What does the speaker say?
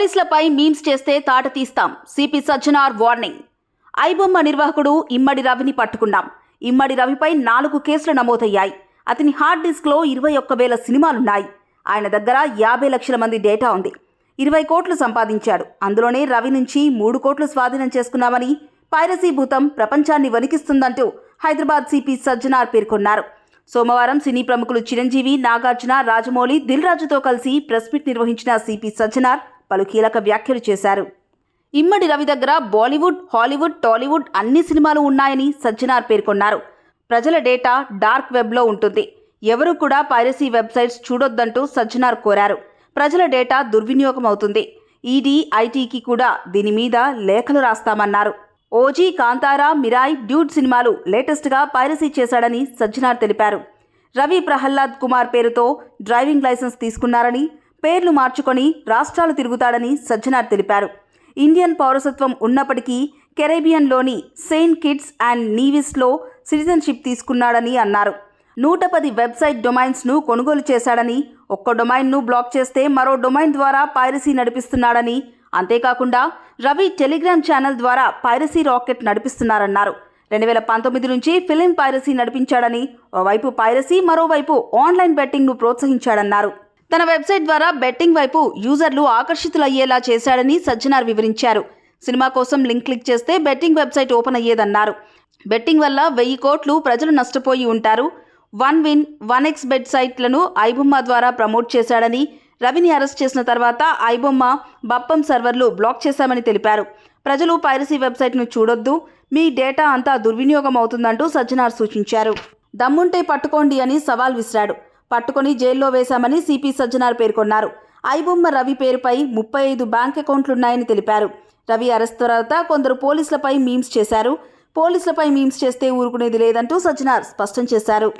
పోలీసులపై మీమ్స్ చేస్తే తాట తీస్తాం. CP Sajjanar warning. ఐబొమ్మ నిర్వాహకుడు ఇమ్మడి రవిని పట్టుకున్నాం. ఇమ్మడి రవిపై నాలుగు కేసులు నమోదయ్యాయి. అతని హార్డ్ డిస్క్లో ఇరవై ఒక్క వేల సినిమాలున్నాయి. ఆయన దగ్గర యాభై లక్షల మంది డేటా ఉంది. ఇరవై కోట్లు సంపాదించాడు. అందులోనే రవి నుంచి మూడు కోట్లు స్వాధీనం చేసుకున్నామని పైరసీ భూతం ప్రపంచాన్ని వణికిస్తుందంటూ హైదరాబాద్ సిపి సజ్జనార్ పేర్కొన్నారు. సోమవారం సినీ ప్రముఖులు చిరంజీవి నాగార్జున రాజమౌళి దిల్ రాజుతో కలిసి ప్రెస్ మీట్ నిర్వహించిన సిపి సజ్జనార్ పలు కీలక వ్యాఖ్యలు చేశారు. ఇమ్మడి రవి దగ్గర బాలీవుడ్ హాలీవుడ్ టాలీవుడ్ అన్ని సినిమాలు ఉన్నాయని సజ్జనార్ పేర్కొన్నారు. ప్రజల డేటా డార్క్ వెబ్లో ఉంటుంది. ఎవరు కూడా పైరసీ వెబ్సైట్స్ చూడొద్దంటూ సజ్జనార్ కోరారు. ప్రజల డేటా దుర్వినియోగం అవుతుంది ఈడీ ఐటీకి కూడా దీని మీద లేఖలు రాస్తామన్నారు. ఓజీ కాంతారా మిరాయ్ డ్యూడ్ సినిమాలు లేటెస్ట్గా పైరసీ చేశాడని సజ్జనార్ తెలిపారు. రవి ప్రహ్లాద్ కుమార్ పేరుతో డ్రైవింగ్ లైసెన్స్ తీసుకున్నారని పేర్లు మార్చుకొని రాష్ట్రాలు తిరుగుతాడని సజ్జనార్ తెలిపారు. ఇండియన్ పౌరసత్వం ఉన్నప్పటికీ కెరేబియన్లోని సెయింట్ కిట్స్ అండ్ నీవిస్లో సిటిజన్షిప్ తీసుకున్నాడని అన్నారు. నూట పది వెబ్సైట్ డొమైన్స్ను కొనుగోలు చేశాడని ఒక్క డొమైన్ను బ్లాక్ చేస్తే మరో డొమైన్ ద్వారా పైరసీ నడిపిస్తున్నాడని అంతేకాకుండా రవి టెలిగ్రామ్ ఛానల్ ద్వారా పైరసీ రాకెట్ నడిపిస్తున్నారన్నారు. రెండు వేల పంతొమ్మిది నుంచి ఫిలిం పైరసీ నడిపించాడని ఓవైపు పైరసీ మరోవైపు ఆన్లైన్ బెట్టింగ్ను ప్రోత్సహించాడన్నారు. తన వెబ్సైట్ ద్వారా బెట్టింగ్ వైపు యూజర్లు ఆకర్షితులయ్యేలా చేశాడని సజ్జనార్ వివరించారు. సినిమా కోసం లింక్ క్లిక్ చేస్తే బెట్టింగ్ వెబ్సైట్ ఓపెన్ అయ్యేదన్నారు. బెట్టింగ్ వల్ల వెయ్యి కోట్లు ప్రజలు నష్టపోయి ఉంటారు. One win one X bet సైట్లను iBomma ద్వారా ప్రమోట్ చేశాడని రవిని అరెస్ట్ చేసిన తర్వాత ఐబొమ్మ బప్పం సర్వర్లు బ్లాక్ చేశామని తెలిపారు. ప్రజలు పైరసీ వెబ్సైట్ను చూడొద్దు మీ డేటా అంతా దుర్వినియోగం అవుతుందంటూ సజ్జనార్ సూచించారు. దమ్ముంటే పట్టుకోండి అని సవాల్ విసిరాడు. పట్టుకొని జైల్లో వేశామని సిపి సజ్జనార్ పేర్కొన్నారు. ఐబొమ్మ రవి పేరుపై ముప్పై ఐదు బ్యాంక్ అకౌంట్లున్నాయని తెలిపారు. రవి అరెస్ట్ తర్వాత కొందరు పోలీసులపై మీమ్స్ చేశారు. పోలీసులపై మీమ్స్ చేస్తే ఊరుకునేది లేదంటూ సజ్జనార్ స్పష్టం చేశారు.